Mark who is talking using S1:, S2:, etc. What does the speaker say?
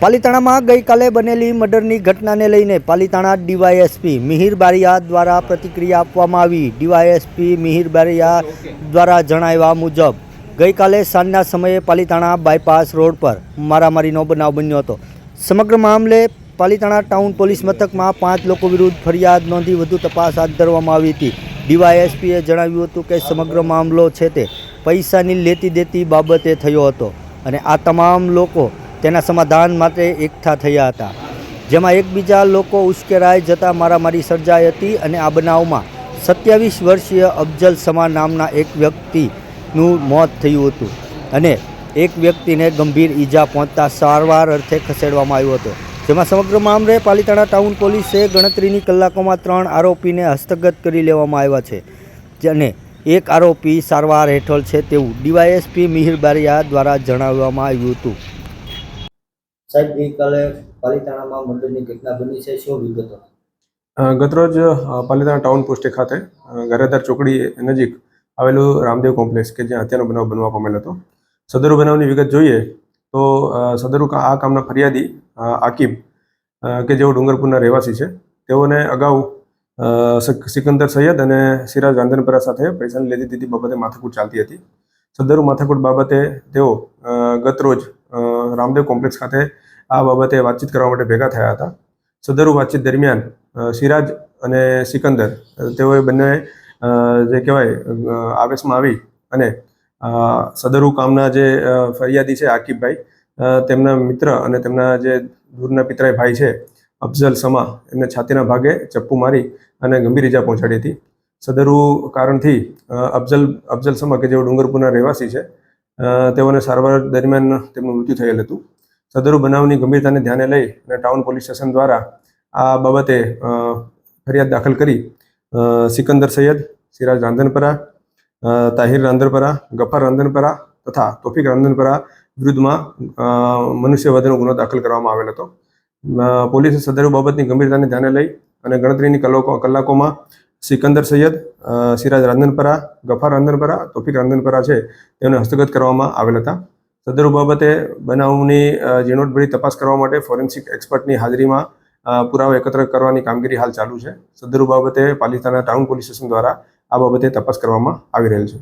S1: પાલીતાણામાં ગઈકાલે બનેલી મર્ડરની ઘટનાને લઈને પાલીતાણા ડીવાયએસપી મિહિર બારિયા દ્વારા પ્રતિક્રિયા આપવામાં આવી. ડીવાયએસપી મિહિર બારિયા દ્વારા જણાવ્યા મુજબ, ગઈકાલે સાંજના સમયે પાલીતાણા બાયપાસ રોડ પર મારામારીનો બનાવ બન્યો હતો. સમગ્ર મામલે પાલીતાણા ટાઉન પોલીસ મથકમાં પાંચ લોકો વિરુદ્ધ ફરિયાદ નોંધી વધુ તપાસ હાથ ધરવામાં આવી હતી. ડીવાયએસપીએ જણાવ્યું હતું કે સમગ્ર મામલો છે તે પૈસાની લેતી દેતી બાબતે થયો હતો અને આ તમામ લોકો તેના સમાધાન માટે એકઠા થયા હતા. જેમાં એકબીજા લોકો ઉશ્કેરાઈ જતા મારામારી સર્જાઈ હતી અને આ બનાવમાં સત્યાવીસ વર્ષીય અફજલ સમા નામના એક વ્યક્તિનું મોત થયું હતું અને એક વ્યક્તિને ગંભીર ઈજા પહોંચતા સારવાર અર્થે ખસેડવામાં આવ્યો હતો. જેમાં સમગ્ર મામલે પાલીતાણા ટાઉન પોલીસે ગણતરીની કલાકોમાં ત્રણ આરોપીને હસ્તગત કરી લેવામાં આવ્યા છે અને એક આરોપી સારવાર હેઠળ છે તેવું ડીવાયએસપી મિહિર બારિયા દ્વારા જણાવવામાં આવ્યું હતું. સાહેબ, ગઈકાલે પાલિતાણામાં મંડળની ઘટના બની છે. શું વિગતો?
S2: ગતરોજ પાલિતાણા ટાઉન પોસ્ટે ખાતે ઘરેદાર ચોકડી નજીક આવેલું રામદેવ કોમ્પ્લેક્સ કે જ્યાં હત્યાનો બનાવ બનવા પામેલો હતો. સદરુ બનાવની વિગત જોઈએ તો સદરુ આ કામના ફરિયાદી આકીબ કે જેઓ ડુંગરપુરના રહેવાસી છે, તેઓને અગાઉ સિકંદર સૈયદ અને સિરાજ રાંધનપરા સાથે પૈસાની લેતી દીધી બાબતે માથાકૂટ ચાલતી હતી. સદરુ માથાકૂટ બાબતે તેઓ ગતરોજ રામદેવ કોમ્પ્લેક્સ ખાતે આ બાબતે વાતચીત કરવા માટે ભેગા થયા હતા. સદરુ વાતચીત દરમિયાન સિરાજ અને સિકંદર તેઓએ બંને જે કહેવાય આવેશમાં આવી અને સદરુ કામના જે ફરિયાદી છે આકિબભાઈ તેમના મિત્ર અને તેમના જે દૂરના પિતરાઈ ભાઈ છે, અફઝલ સમા, એમને છાતીના ભાગે ચપ્પુ મારી અને ગંભીર ઈજા પહોંચાડી હતી. સદરુ કારણથી અફઝલ અફઝલ સમા કે જેઓ ડુંગરપુરના રહેવાસી છે તેઓને સારવાર દરમિયાન તેમનું મૃત્યુ થયેલ હતું. સદરુ બનાવની ગંભીરતાને ધ્યાને લઈ અને ટાઉન પોલીસ સ્ટેશન દ્વારા આ બાબતે ફરિયાદ દાખલ કરી સિકંદર સૈયદ, સિરાજ રાંધનપરા તાહિર રાંધનપરા, ગફાર રાંધનપરા તથા તોફિક રાંધનપરા વિરુદ્ધમાં મનુષ્ય વધનો ગુનો દાખલ કરવામાં આવેલ હતો. પોલીસે સદરુ બાબતની ગંભીરતાને ધ્યાને લઈ અને ગણતરીની કલાકો, કલાકોમાં સિકંદર સૈયદ સિરાજ રાંધનપરા, ગફાર રાંધનપરા, તોફિક રાંધનપરા છે, તેઓને હસ્તગત કરવામાં આવેલ હતા. સદરુ બાબતે બનાવની ઝીણવટભરી તપાસ કરવા માટે ફોરેન્સિક એક્સપર્ટની હાજરીમાં પુરાવો એકત્ર કરવાની કામગીરી હાલ ચાલુ છે. સદરૂ બાબતે પાલિતાણા ટાઉન પોલીસ સ્ટેશન દ્વારા આ બાબતે તપાસ કરવામાં આવી રહેલ છે.